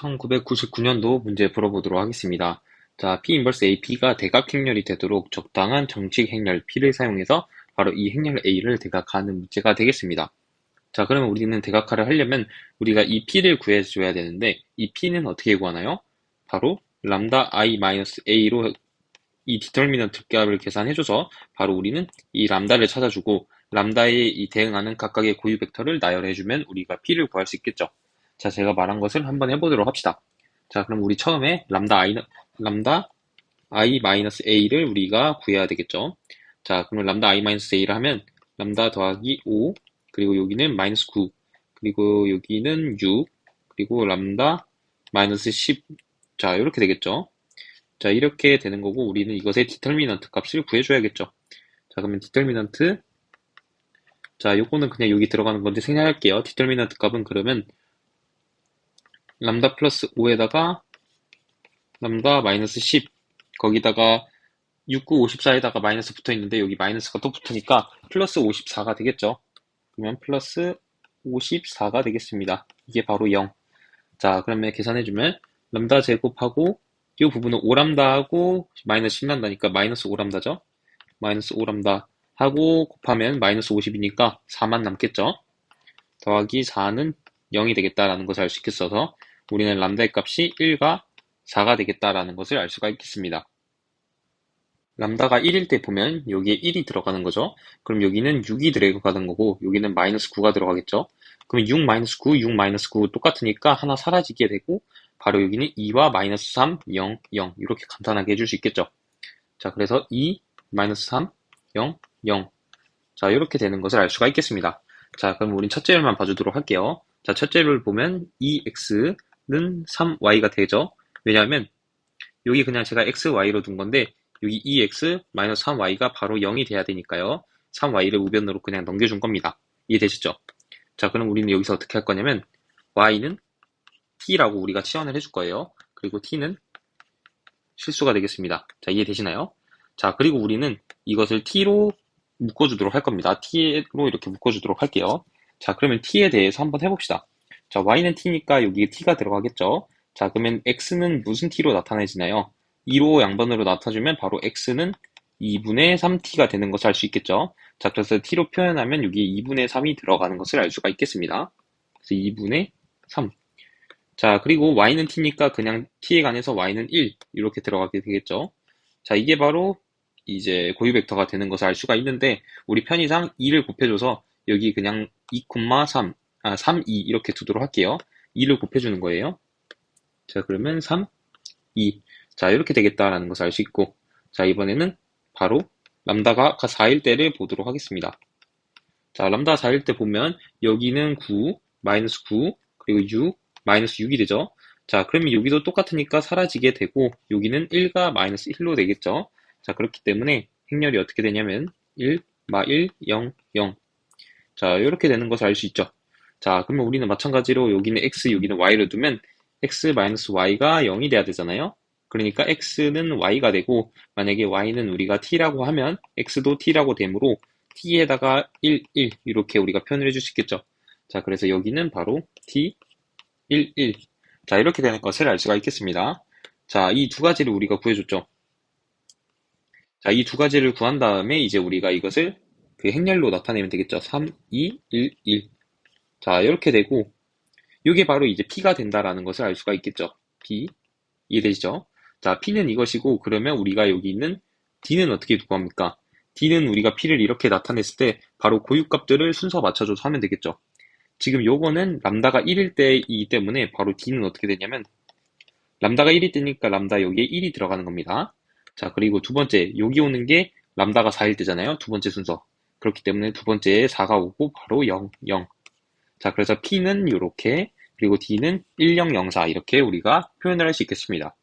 1999년도 문제 풀어보도록 하겠습니다. 자, P 인버스 AP가 대각 행렬이 되도록 적당한 정식 행렬 P를 사용해서 바로 이 행렬 A를 대각하는 문제가 되겠습니다. 자, 그러면 우리는 대각화를 하려면 우리가 이 P를 구해줘야 되는데 이 P는 어떻게 구하나요? 바로 람다 i-a로 이 디터미넌트 값을 계산해줘서 바로 우리는 이 람다를 찾아주고 람다에 이 대응하는 각각의 고유 벡터를 나열해주면 우리가 P를 구할 수 있겠죠. 자, 제가 말한 것을 한번 해보도록 합시다. 자, 그럼 우리 처음에 람다 i, 람다 i-a를 우리가 구해야 되겠죠. 자, 그러면 람다 i-a를 하면 람다 더하기 5, 그리고 여기는 마이너스 9, 그리고 여기는 6, 그리고 람다 마이너스 10. 자, 이렇게 되겠죠. 자, 이렇게 되는 거고 우리는 이것의 디터미넌트 값을 구해줘야겠죠. 자, 그러면 디터미넌트 자, 요거는 그냥 여기 들어가는 건데 생략할게요. 디터미넌트 값은 그러면 람다 플러스 5에다가 람다 마이너스 10 거기다가 69, 54에다가 마이너스 붙어 있는데 여기 마이너스가 또 붙으니까 플러스 54가 되겠죠. 그러면 플러스 54가 되겠습니다. 이게 바로 0. 자, 그러면 계산해주면 람다 제곱하고 이 부분은 5람다하고 마이너스 10람다니까 마이너스 5람다죠. 마이너스 5람다 하고 곱하면 마이너스 50이니까 4만 남겠죠. 더하기 4는 0이 되겠다라는 것을 알 수 있겠어서 우리는 람다의 값이 1과 4가 되겠다라는 것을 알 수가 있겠습니다. 람다가 1일 때 보면 여기에 1이 들어가는 거죠. 그럼 여기는 6이 들어가는 거고 여기는 마이너스 9가 들어가겠죠. 그럼 6 마이너스 9, 6 마이너스 9 똑같으니까 하나 사라지게 되고 바로 여기는 2와 마이너스 3, 0, 0 이렇게 간단하게 해줄 수 있겠죠. 자 그래서 2, 마이너스 3, 0, 0 자 이렇게 되는 것을 알 수가 있겠습니다. 자 그럼 우린 첫째열만 봐주도록 할게요. 자 첫째를 보면 2x 는 3y가 되죠. 왜냐하면 여기 그냥 제가 xy로 둔 건데 여기 2x 3y가 바로 0이 돼야 되니까요. 3y를 우변으로 그냥 넘겨준 겁니다. 이해되시죠? 자 그럼 우리는 여기서 어떻게 할 거냐면 y는 t라고 우리가 치환을 해줄 거예요. 그리고 t는 실수가 되겠습니다. 자 이해되시나요? 자 그리고 우리는 이것을 t로 묶어주도록 할 겁니다. t로 이렇게 묶어주도록 할게요. 자 그러면 t에 대해서 한번 해봅시다. 자, y는 t니까 여기에 t가 들어가겠죠. 자, 그러면 x는 무슨 t로 나타내지나요? 2로 양변으로 나타주면 바로 x는 2분의 3t가 되는 것을 알 수 있겠죠. 자, 그래서 t로 표현하면 여기에 2분의 3이 들어가는 것을 알 수가 있겠습니다. 그래서 2분의 3. 자, 그리고 y는 t니까 그냥 t에 관해서 y는 1 이렇게 들어가게 되겠죠. 자, 이게 바로 이제 고유 벡터가 되는 것을 알 수가 있는데 우리 편의상 2를 곱해줘서 여기 그냥 2,3 아, 3, 2 이렇게 두도록 할게요. 2를 곱해주는 거예요. 자, 그러면 3, 2. 자, 이렇게 되겠다라는 것을 알 수 있고, 자, 이번에는 바로 람다가 4일 때를 보도록 하겠습니다. 자, 람다 4일 때 보면 여기는 9, 마이너스 9, 그리고 6, 마이너스 6이 되죠. 자, 그러면 여기도 똑같으니까 사라지게 되고, 여기는 1과 마이너스 1로 되겠죠. 자, 그렇기 때문에 행렬이 어떻게 되냐면 1, 마 1, 0, 0. 자, 이렇게 되는 것을 알 수 있죠. 자, 그러면 우리는 마찬가지로 여기는 x, 여기는 y를 두면 x-y가 0이 돼야 되잖아요. 그러니까 x는 y가 되고 만약에 y는 우리가 t라고 하면 x도 t라고 되므로 t에다가 1, 1 이렇게 우리가 표현을 해줄 수 있겠죠. 자, 그래서 여기는 바로 t, 1, 1. 자, 이렇게 되는 것을 알 수가 있겠습니다. 자, 이 두 가지를 우리가 구해줬죠. 자, 이 두 가지를 구한 다음에 이제 우리가 이것을 그 행렬로 나타내면 되겠죠. 3, 2, 1, 1. 자, 이렇게 되고 이게 바로 이제 P가 된다라는 것을 알 수가 있겠죠. P. 이해되시죠? 자, P는 이것이고 그러면 우리가 여기 있는 D는 어떻게 구합니까? D는 우리가 P를 이렇게 나타냈을 때 바로 고유값들을 순서 맞춰줘서 하면 되겠죠. 지금 요거는 람다가 1일 때이기 때문에 바로 D는 어떻게 되냐면 람다가 1일 때니까 람다 여기에 1이 들어가는 겁니다. 자, 그리고 두 번째, 여기 오는 게 람다가 4일 때잖아요. 두 번째 순서. 그렇기 때문에 두 번째에 4가 오고 바로 0, 0. 자, 그래서 P는 이렇게 그리고 D는 1004 이렇게 우리가 표현을 할 수 있겠습니다.